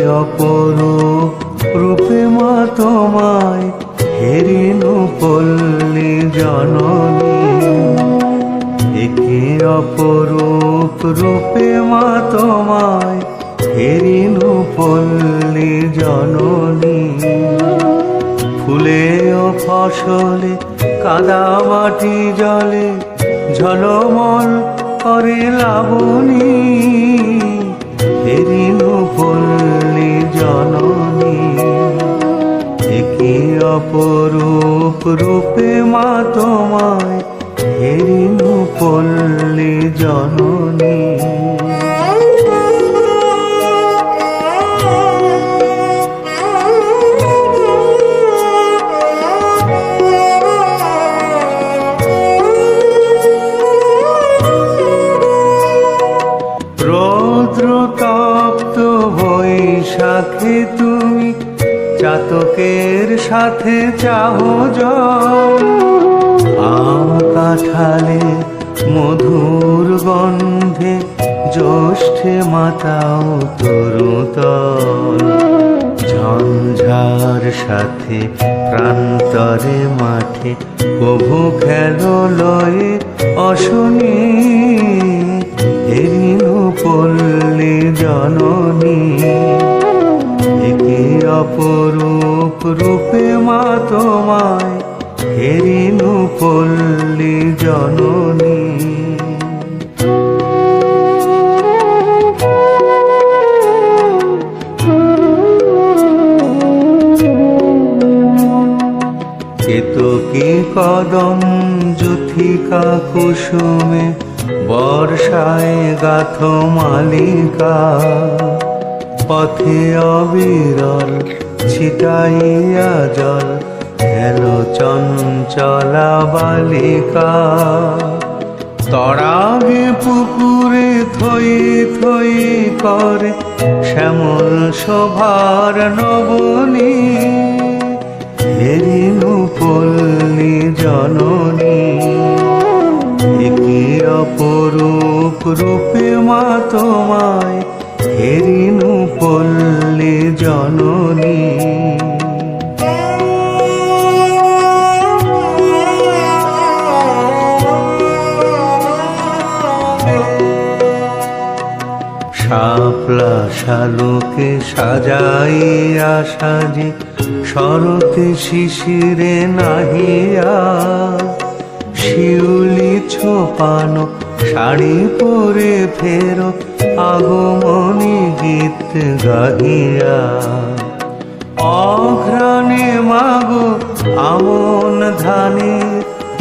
অপরূপ রূপে মা তোমায় হেরিনু পল্লি জননী। একে অপরূপ রূপে মা তোমায় হেরিনু পল্লি জননী। ফুলে ও ফসলে, কাদা মাটি জলে ঝলমল করে লাবণী। হেরিনু পল্লী জননী একে অপরূপ রূপে মা তোমায় হেরিনু পল্লী জননী। বৈশাখে তুমি চাতকের সাথে চাহ আম কাঠালে মধুর গন্ধে জ্যৈষ্ঠে মাতাও তরুতল ঝঞ্ঝার সাথে প্রান্তরে মাঠে প্রভু খেলো লয়ে অশনি। হেরিনু পল্লী জননী। কদম জুথিকা কুসুমে বর্ষায় গাথ মালিকা। পথে অবিরল ছিটাইয়া জল হেলো চঞ্চলা বালিকা। তরাগে পুকুরে থই থই করে শ্যামল শোভার নবনী। হেরিনু জননী। শাপলা শালুকে সাজাইয়া সাজে শরতে শিশিরে নাহিয়া শিউলি ছোপানো শাড়ি পরে ফেরো আগমনী গীত গাহিয়া। অঘ্রাণে মাগো আমন ধানে,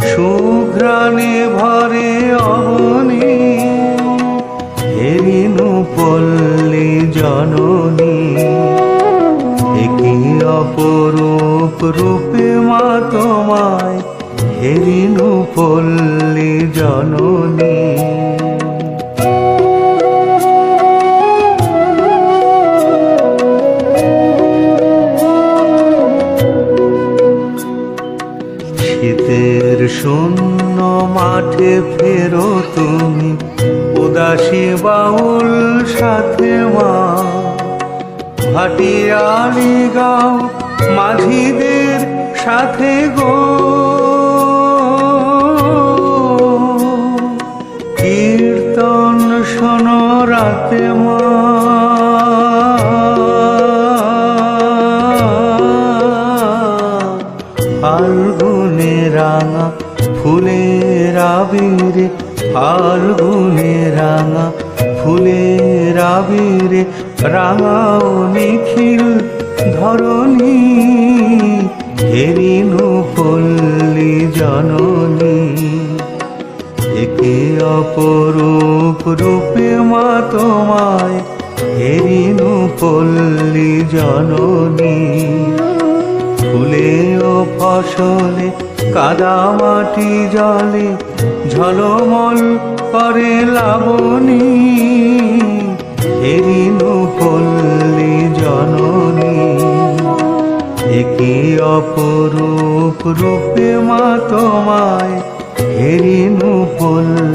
সুঘ্রাণে ভরে অবনী। হেরিনু পল্লী জননী, একই অপরূপ রূপে হেরিনু পল্লী জননী। শীতের শূন্য মাঠে ফেরো তুমি, উদাসী বাউল সাথে মা। ভাটিয়ালি গাও মাঝিদের সাথে গো। রাতে মা ফাল্গুনে রাঙা ফুলের আবিরে, ফাল্গুনে রাঙা ফুলের আবিরে রাঙাও নিখিল ধরণী হেরিনু পল্লী জননী। একে অপরূপ রূপে মা তোমায় হেরিনু পল্লী জননী। ফুলে ও ফসলে কাদা মাটি জলে ঝলমল করে লাবণী। হেরিনু পল্লী জননী। একই অপরূপ রূপে মা তোমায় হেরিনু পল্লী